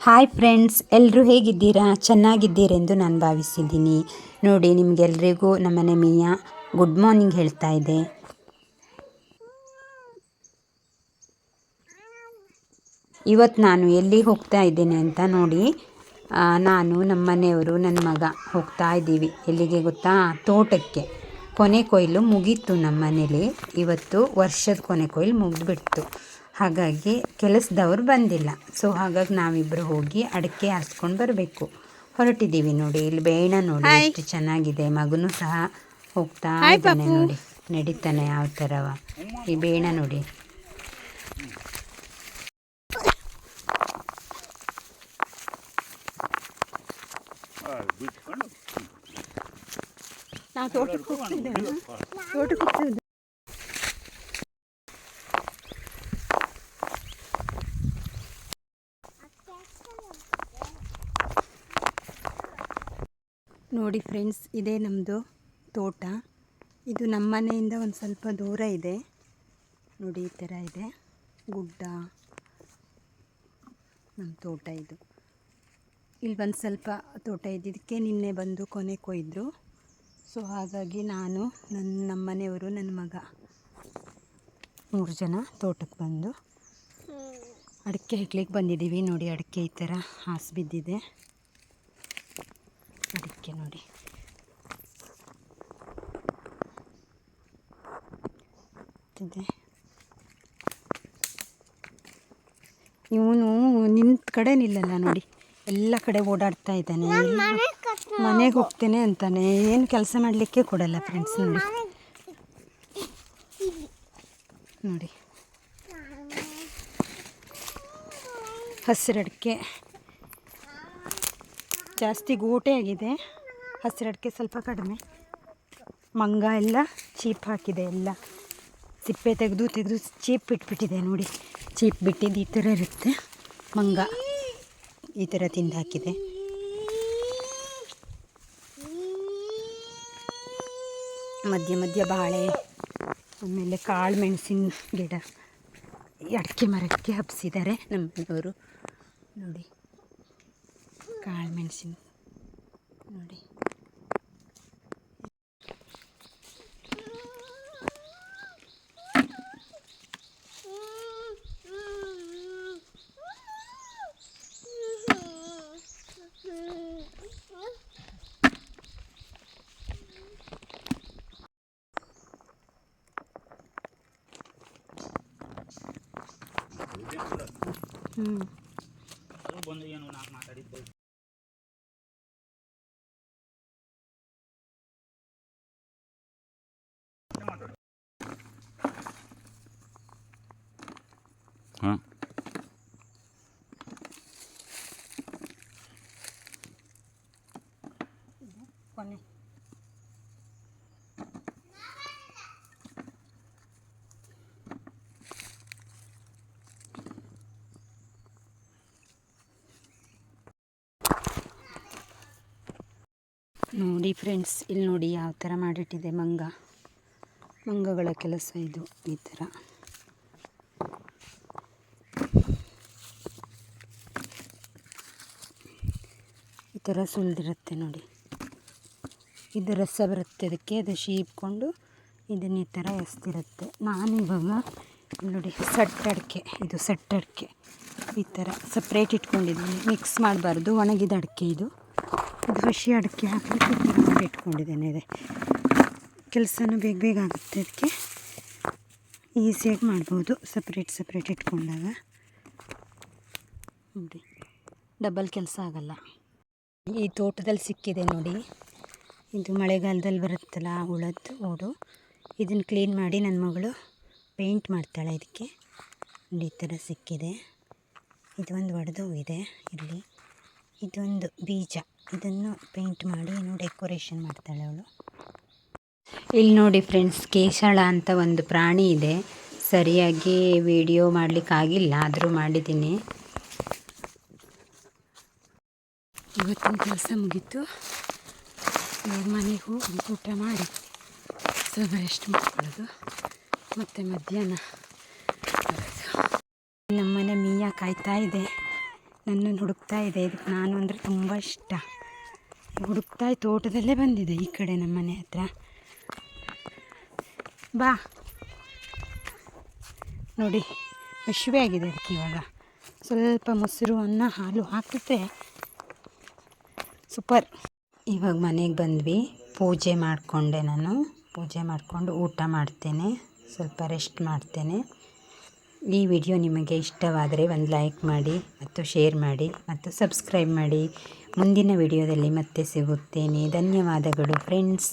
Hi friends ಎಲ್ಲರೂ ಹೇಗಿದ್ದೀರಾ? ಚೆನ್ನಾಗಿದ್ದೀರೆಂದು ನಾನು ಭಾವಿಸಿದ್ದೀನಿ. ನೋಡಿ, ನಿಮಗೆಲ್ರಿಗೂ ನಮ್ಮನೆ ಮಿಯಾ ಗುಡ್ ಮಾರ್ನಿಂಗ್ ಹೇಳ್ತಾ ಇದೆ. ಇವತ್ತು ನಾನು ಎಲ್ಲಿ ಹೋಗ್ತಾ ಇದ್ದೇನೆ ಅಂತ ನೋಡಿ ನಾನು ನಮ್ಮ ಮನೆಯವರು ನನ್ನ ಮಗ ಹೋಗ್ತಾ ಇದ್ದೀವಿ. ಎಲ್ಲಿಗೆ ಗೊತ್ತಾ? ತೋಟಕ್ಕೆ. ಕೊನೆ ಕೊಯ್ಲು ಮುಗೀತು ನಮ್ಮ ಮನೇಲಿ. ಇವತ್ತು ವರ್ಷದ ಕೊನೆ ಕೊಯ್ಲು ಮುಗಿದ್ಬಿಡ್ತು. ಹಾಗಾಗಿ ಕೆಲಸದವ್ರು ಬಂದಿಲ್ಲ. ಸೊ ಹಾಗಾಗಿ ನಾವಿಬ್ಬರು ಹೋಗಿ ಅಡಿಕೆ ಹಾಸ್ಕೊಂಡು ಬರಬೇಕು. ಹೊರಟಿದ್ದೀವಿ ನೋಡಿ ಇಲ್ಲಿ ಬೇಣ ನೋಡಿ ಎಷ್ಟು ಚೆನ್ನಾಗಿದೆ. ಮಗನೂ ಸಹ ಹೋಗ್ತಾ ಇದ್ದಾನೆ ನೋಡಿ. ನಡೀತಾನೆ ಯಾವ ಥರವ ಈ ಬೇಣ ನೋಡಿ. ನಾ ತೋಟಕ್ಕೆ ಹೋಗ್ತಿದ್ದೆ ತೋಟಕ್ಕೆ ಹೋಗ್ತಿದ್ದೇವೆ ನೋಡಿ ಫ್ರೆಂಡ್ಸ್, ಇದೇ ನಮ್ಮದು ತೋಟ. ಇದು ನಮ್ಮ ಮನೆಯಿಂದ ಒಂದು ಸ್ವಲ್ಪ ದೂರ ಇದೆ. ನೋಡಿ, ಈ ಥರ ಇದೆ. ಗುಡ್ಡ ನಮ್ಮ ತೋಟ ಇದು. ಇಲ್ಲಿ ಒಂದು ಸ್ವಲ್ಪ ತೋಟ ಇದ್ದಿದ್ದಕ್ಕೆ ನಿನ್ನೆ ಬಂದು ಕೊನೆ ಕೊಯ್ದರು. ಸೊ, ಹಾಗಾಗಿ ನಾನು ನನ್ನ ನಮ್ಮ ಮನೆಯವರು ನನ್ನ ಮಗ ಮೂರು ಜನ ತೋಟಕ್ಕೆ ಬಂದು ಅಡಿಕೆ ಹೆಕ್ಲಿಕ್ಕೆ ಬಂದಿದ್ದೀವಿ ನೋಡಿ, ಅಡಿಕೆ ಈ ಥರ ಹಾಸು ಬಿದ್ದಿದೆ. ಅಡಿಕೆ ನೋಡಿ. ಇವನು ನಿಂತ ಕಡೆ ನಿಲ್ಲಲ್ಲ ನೋಡಿ. ಎಲ್ಲ ಕಡೆ ಓಡಾಡ್ತಾ ಇದ್ದಾನೆ. ಮನೆಗೆ ಹೋಗ್ತೇನೆ ಅಂತಾನೆ. ಏನು ಕೆಲಸ ಮಾಡಲಿಕ್ಕೆ ಕೊಡಲ್ಲ ಫ್ರೆಂಡ್ಸ್ ನೋಡಿ. ನೋಡಿ. ಹಸಿರಡಿಕೆ ಜಾಸ್ತಿ ಗೋಟೆ ಆಗಿದೆ. ಹಸಿರಡಿಕೆ ಸ್ವಲ್ಪ ಕಡಿಮೆ. ಮಂಗ ಎಲ್ಲ ಚೀಪ್ ಹಾಕಿದೆ ಎಲ್ಲ. ಸಿಪ್ಪೆ ತೆಗೆದು ತೆಗೆದು ಚೀಪ್ ಬಿಟ್ಬಿಟ್ಟಿದೆ ನೋಡಿ. ಚೀಪ್ ಬಿಟ್ಟಿದ್ದು ಈ ಥರ ಇರುತ್ತೆ. ಮಂಗ ಈ ಥರ ತಿಂದು ಹಾಕಿದೆ. ಮಧ್ಯ ಮಧ್ಯ ಬಾಳೆ, ಆಮೇಲೆ ಕಾಳು ಮೆಣಸಿನ ಗಿಡ. ಅಡಿಕೆ ಮರಕ್ಕೆ ಹಬ್ಸಿದ್ದಾರೆ ನಮ್ಮ ಮನೆಯವರು ನೋಡಿ ಕಾಳು ಮೆಣಸಿನ ನೋಡಿ ಹ್ಞೂ ನೋಡಿ ಫ್ರೆಂಡ್ಸ್ ಇಲ್ಲಿ ನೋಡಿ ಯಾವ ಥರ ಮಾಡಿಟ್ಟಿದೆ ಮಂಗ. ಮಂಗಗಳ ಕೆಲಸ ಇದು ಈ ಥರ ಥರ ಸುಲಿದಿರುತ್ತೆ ನೋಡಿ. ಇದು ರಸ ಬರುತ್ತೆ ಅದಕ್ಕೆ ಅದು ಶೀಪ್ಕೊಂಡು ಇದನ್ನ ಈ ಥರ ಎಸ್ತಿರುತ್ತೆ. ನಾನು ಇವಾಗ ಇಲ್ಲಿ ನೋಡಿ ಸಟ್ಟಡಿಕೆ ಇದು ಸಟ್ಟಡಿಕೆ ಈ ಥರ ಸಪ್ರೇಟ್ ಇಟ್ಕೊಂಡಿದ್ದೀನಿ. ಮಿಕ್ಸ್ ಮಾಡಬಾರ್ದು. ಒಣಗಿದ ಅಡಿಕೆ ಇದು. ಇದು ಹಸಿ ಅಡಿಕೆ ಹಾಕಲಿಕ್ಕೆ ಈ ಥರ ಇಟ್ಕೊಂಡಿದ್ದೇನೆ ಇದೆ. ಕೆಲಸನೂ ಬೇಗ ಬೇಗ ಆಗುತ್ತೆ ಅದಕ್ಕೆ ಈಸಿಯಾಗಿ ಮಾಡ್ಬೋದು. ಸಪ್ರೇಟ್ ಸಪ್ರೇಟ್ ಇಟ್ಕೊಂಡಾಗ. ನೋಡಿ, ಡಬಲ್ ಕೆಲಸ ಆಗಲ್ಲ. ಈ ತೋಟದಲ್ಲಿ ಸಿಕ್ಕಿದೆ ನೋಡಿ. ಇದು ಮಳೆಗಾಲದಲ್ಲಿ ಬರುತ್ತಲ್ಲ ಹುಳದ್ದು ಓಡು. ಇದನ್ನು ಕ್ಲೀನ್ ಮಾಡಿ ನನ್ನ ಮಗಳು ಪೇಂಟ್ ಮಾಡ್ತಾಳೆ ಇದಕ್ಕೆ. ಈ ಥರ ಸಿಕ್ಕಿದೆ. ಇದೊಂದು ಹೂವಿದೆ ಇಲ್ಲಿ. ಇದೊಂದು ಬೀಜ. ಇದನ್ನು ಪೇಂಟ್ ಮಾಡಿ ಏನು ಡೆಕೋರೇಷನ್ ಮಾಡ್ತಾಳೆ ಅವಳು. ಇಲ್ಲಿ ನೋಡಿ ಫ್ರೆಂಡ್ಸ್ ಕೇಶಾಳ ಅಂತ ಒಂದು ಪ್ರಾಣಿ ಇದೆ. ಸರಿಯಾಗಿ ವಿಡಿಯೋ ಮಾಡಲಿಕ್ಕಾಗಿಲ್ಲ, ಆದರೂ ಮಾಡಿದ್ದೀನಿ. ಇವತ್ತಿನ ಕೆಲಸ ಮುಗೀತು. ಇವಾಗ ಮನೆಗೆ ಹೋಗಿ ಊಟ ಮಾಡಿ ಸ್ವಲ್ಪ ರೆಸ್ಟ್ ಮಾಡ್ಕೊಳ್ಳೋದು. ಮತ್ತು ಮಧ್ಯಾಹ್ನ ನಮ್ಮ ನಮ್ಮನೆ ಮೀಯ ಕಾಯ್ತಾ ಇದೆ. ನನ್ನನ್ನು ಹುಡುಕ್ತಾ ಇದೆ. ಇದಕ್ಕೆ ನಾನು ಅಂದರೆ ತುಂಬ ಇಷ್ಟ. ಹುಡುಕ್ತಾ ತೋಟದಲ್ಲೇ ಬಂದಿದೆ ಈ ಕಡೆ ನಮ್ಮ ಮನೆ ಹತ್ರ. ಬಾ. ನೋಡಿ ಹಸಿವೆ ಆಗಿದೆ ಅದಕ್ಕೆ ಇವಾಗ. ಸ್ವಲ್ಪ ಮೊಸರು, ಅನ್ನ, ಹಾಲು ಹಾಕಿದ್ರೆ ಸೂಪರ್. ಇವಾಗ ಮನೆಗೆ ಬಂದ್ವಿ. ಪೂಜೆ ಮಾಡಿಕೊಂಡೆ ನಾನು. ಪೂಜೆ ಮಾಡಿಕೊಂಡು ಊಟ ಮಾಡ್ತೇನೆ. ಸ್ವಲ್ಪ ರೆಸ್ಟ್ ಮಾಡ್ತೇನೆ. ಈ ವಿಡಿಯೋ ನಿಮಗೆ ಇಷ್ಟವಾದರೆ ಒಂದು ಲೈಕ್ ಮಾಡಿ, ಮತ್ತು ಶೇರ್ ಮಾಡಿ, ಮತ್ತು ಸಬ್ಸ್ಕ್ರೈಬ್ ಮಾಡಿ. ಮುಂದಿನ ವಿಡಿಯೋದಲ್ಲಿ ಮತ್ತೆ ಸಿಗುತ್ತೇನೆ. ಧನ್ಯವಾದಗಳು, ಫ್ರೆಂಡ್ಸ್.